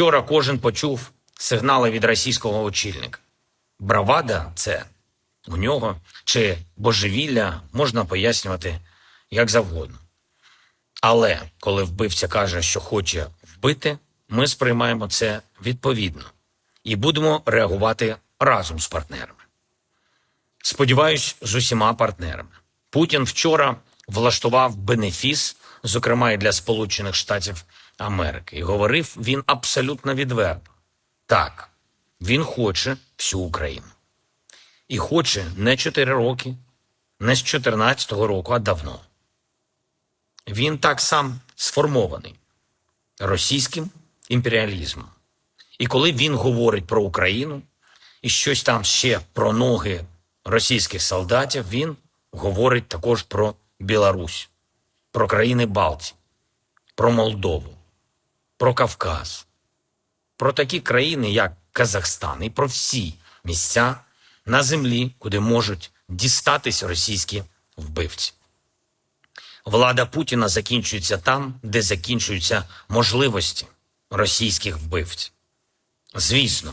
Вчора кожен почув сигнали від російського очільника. Бравада це у нього чи божевілля можна пояснювати як завгодно. Але коли вбивця каже, що хоче вбити, ми сприймаємо це відповідно і будемо реагувати разом з партнерами. Сподіваюсь, з усіма партнерами. Путін вчора влаштував бенефіс, зокрема і для Сполучених Штатів Америки, і говорив він абсолютно відверто. Так, він хоче всю Україну. І хоче не 4 роки, не з 14-го року, а давно. Він так сам сформований російським імперіалізмом. І коли він говорить про Україну і щось там ще про ноги російських солдатів, він говорить також про Білорусь, про країни Балтії, про Молдову, про Кавказ, про такі країни, як Казахстан, і про всі місця на землі, куди можуть дістатись російські вбивці. Влада Путіна закінчується там, де закінчуються можливості російських вбивців. Звісно,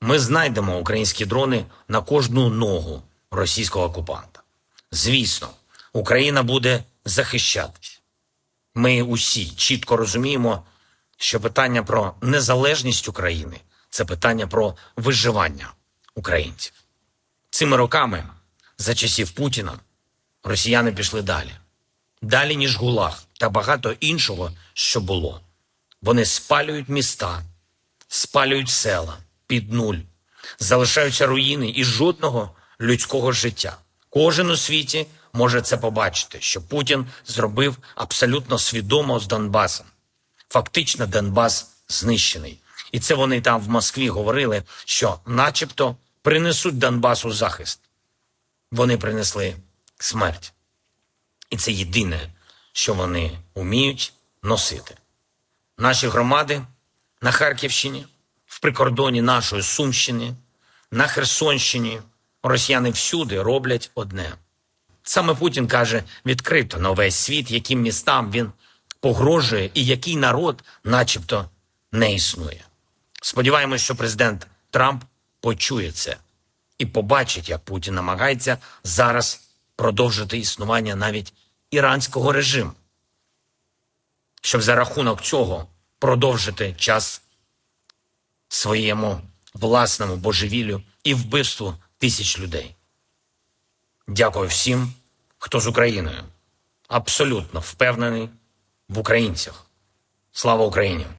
ми знайдемо українські дрони на кожну ногу російського окупанта. Звісно, Україна буде захищатись. Ми усі чітко розуміємо, що питання про незалежність України це питання про виживання українців. Цими роками, за часів Путіна, росіяни пішли далі. Далі, ніж ГУЛАГ та багато іншого, що було. Вони спалюють міста, спалюють села під нуль, залишаються руїни і жодного людського життя. Кожен у світі може це побачити, що Путін зробив абсолютно свідомо з Донбасом. Фактично, Донбас знищений. І це вони там в Москві говорили, що, начебто, принесуть Донбасу захист. Вони принесли смерть. І це єдине, що вони вміють носити. Наші громади на Харківщині, в прикордоні нашої Сумщини, на Херсонщині росіяни всюди роблять одне. Саме Путін каже відкрито на весь світ, яким містам він погрожує і який народ, начебто, не існує. Сподіваємось, що президент Трамп почує це і побачить, як Путін намагається зараз продовжити існування навіть іранського режиму, щоб за рахунок цього продовжити час своєму власному божевіллю і вбивству тисяч людей. Дякую всім, хто з Україною. Абсолютно впевнений в українцях. Слава Україні!